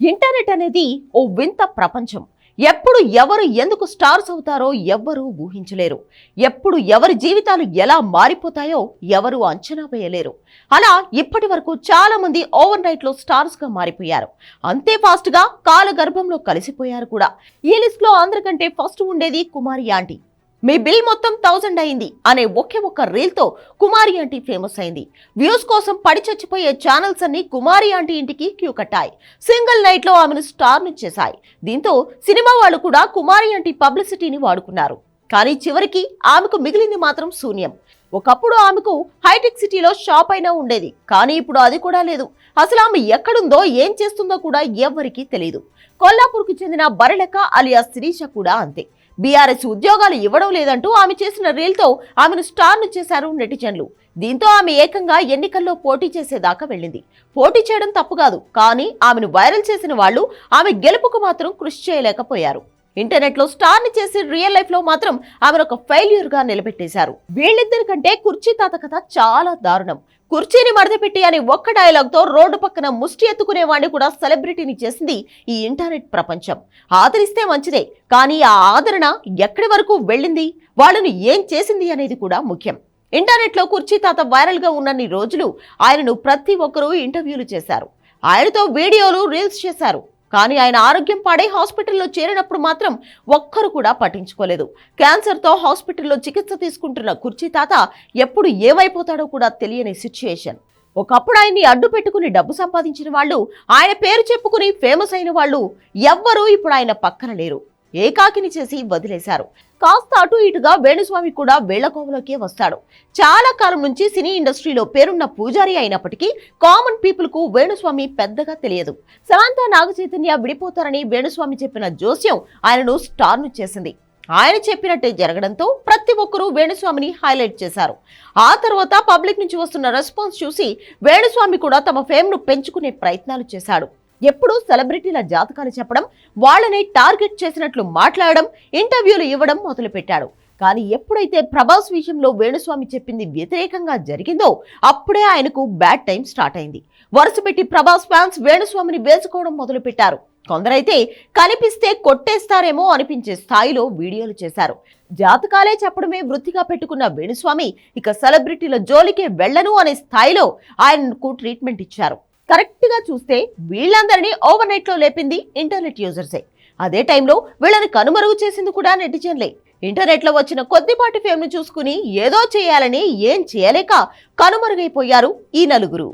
Internet అనేది ఓ వింత ప్రపంచం. ఎప్పుడు ఎవరు ఎందుకు స్టార్స్ అవుతారో ఎవ్వరూ ఊహించలేరు. ఎప్పుడు ఎవరి జీవితాలు ఎలా మారిపోతాయో ఎవరు అంచనా వేయలేరు. అలా ఇప్పటి వరకు చాలా మంది ఓవర్ నైట్లో స్టార్స్గా మారిపోయారు. అంతే ఫాస్ట్గా కాలగర్భంలో కలిసిపోయారు కూడా. ఈ లిస్ట్లో అందరికంటే ఫస్ట్ ఉండేది కుమారి ఆంటీ. మీ బిల్ మొత్తం థౌజండ్ అయింది అనే ఒకే ఒక్క రీల్తో కుమారి ఆంటీ ఫేమస్ అయింది. వ్యూస్ కోసం పడి చచ్చిపోయే ఛానల్స్ అన్ని కుమారి ఆంటీ ఇంటికి క్యూ కట్టాయి. సింగిల్ నైట్లో ఆమెను స్టార్ చేశాయి. దీంతో సినిమా వాళ్ళు కూడా కుమారి ఆంటీ పబ్లిసిటీని వాడుకున్నారు. కానీ చివరికి ఆమెకు మిగిలింది మాత్రం శూన్యం. ఒకప్పుడు ఆమెకు హైటెక్ సిటీలో షాప్ అయినా ఉండేది. కానీ ఇప్పుడు అది కూడా లేదు. అసలు ఆమె ఎక్కడుందో ఏం చేస్తుందో కూడా ఎవ్వరికీ తెలియదు కొల్లాపూర్కు చెందిన బరళక అలియా శిరీష కూడా అంతే. బీఆర్ఎస్ ఉద్యోగాలు ఇవ్వడం లేదంటూ ఆమె చేసిన రీల్తో ఆమెను స్టార్ను చేశారు నెటిజన్లు. దీంతో ఆమె ఏకంగా ఎన్నికల్లో పోటీ చేసేదాకా వెళ్ళింది. పోటీ చేయడం తప్పు కాదు కానీ ఆమెను వైరల్ చేసిన వాళ్ళు ఆమె గెలుపుకు మాత్రం కృషి చేయలేకపోయారు. ఇంటర్నెట్లో స్టార్ని చేసి రియల్ లైఫ్లో మాత్రం ఆమెను ఒక ఫెయిల్యూర్గా నిలబెట్టేశారు. వీళ్ళిద్దరి కంటే కుర్చీ తాత కథ చాలా దారుణం. కుర్చీని మడతపెట్టి అని ఒక్క డైలాగ్తో రోడ్డు పక్కన ముష్టి ఎత్తుకునే వాడిని కూడా సెలబ్రిటీని చేసింది ఈ ఇంటర్నెట్ ప్రపంచం. ఆదరిస్తే మంచిదే కానీ ఆ ఆదరణ ఎక్కడి వరకు వెళ్ళింది? వాళ్ళను ఏం చేసింది అనేది కూడా ముఖ్యం. ఇంటర్నెట్లో కుర్చీ తాత వైరల్గా ఉన్నన్ని రోజులు ఆయనను ప్రతి ఒక్కరూ ఇంటర్వ్యూలు చేశారు. ఆయనతో వీడియోలు రీల్స్ చేశారు. కానీ ఆయన ఆరోగ్యం పాడై హాస్పిటల్లో చేరినప్పుడు మాత్రం ఒక్కరు కూడా పట్టించుకోలేదు. క్యాన్సర్తో హాస్పిటల్లో చికిత్స తీసుకుంటున్న కుర్చీ తాత ఎప్పుడు ఏమైపోతాడో కూడా తెలియని సిచ్యుయేషన్. ఒకప్పుడు ఆయన్ని అడ్డు పెట్టుకుని డబ్బు సంపాదించిన వాళ్ళు ఆయన పేరు చెప్పుకుని ఫేమస్ అయిన వాళ్ళు ఎవ్వరూ ఇప్పుడు ఆయన పక్కన లేరు. ఏకాకిని చేసి వదిలేశారు. కాస్త అటు ఇటుగా వేణుస్వామి కూడా వేళ్ళకోవలోకే వస్తాడు. చాలా కాలం నుంచి సినీ ఇండస్ట్రీలో పేరున్న పూజారి అయినప్పటికీ కామన్ పీపుల్కు వేణుస్వామి పెద్దగా తెలియదు. సమంత నాగచైతన్య విడిపోతారని వేణుస్వామి చెప్పిన జోస్యం ఆయనను స్టార్ను చేసింది. ఆయన చెప్పినట్టే జరగడంతో ప్రతి ఒక్కరూ వేణుస్వామిని హైలైట్ చేశారు. ఆ తర్వాత పబ్లిక్ నుంచి వస్తున్న రెస్పాన్స్ చూసి వేణుస్వామి కూడా తమ ఫేమ్ను పెంచుకునే ప్రయత్నాలు చేశాడు. ఎప్పుడూ సెలబ్రిటీల జాతకాలు చెప్పడం వాళ్ళని టార్గెట్ చేసినట్లు మాట్లాడడం ఇంటర్వ్యూలు ఇవ్వడం మొదలుపెట్టాడు. కానీ ఎప్పుడైతే ప్రభాస్ విషయంలో వేణుస్వామి చెప్పింది వ్యతిరేకంగా జరిగిందో అప్పుడే ఆయనకు బ్యాడ్ టైం స్టార్ట్ అయింది. వరుసపెట్టి ప్రభాస్ ఫ్యాన్స్ వేణుస్వామిని వేసుకోవడం మొదలుపెట్టారు. కొందరైతే కనిపిస్తే కొట్టేస్తారేమో అనిపించే స్థాయిలో వీడియోలు చేశారు. జాతకాలే చెప్పడమే వృత్తిగా పెట్టుకున్న వేణుస్వామి ఇక సెలబ్రిటీల జోలికే వెళ్ళను అనే స్థాయిలో ఆయనకు ట్రీట్మెంట్ ఇచ్చారు. కరెక్ట్గా చూస్తే వీళ్ళందరినీ ఓవర్ నైట్లో లేపింది ఇంటర్నెట్ యూజర్సే. అదే టైంలో వీళ్ళని కనుమరుగు చేసింది కూడా నెటిజన్లే. ఇంటర్నెట్లో వచ్చిన కొద్దిపాటి ఫేమ్ను చూసుకుని ఏదో చేయాలని ఏం చేయలేక కనుమరుగైపోయారు ఈ నలుగురు.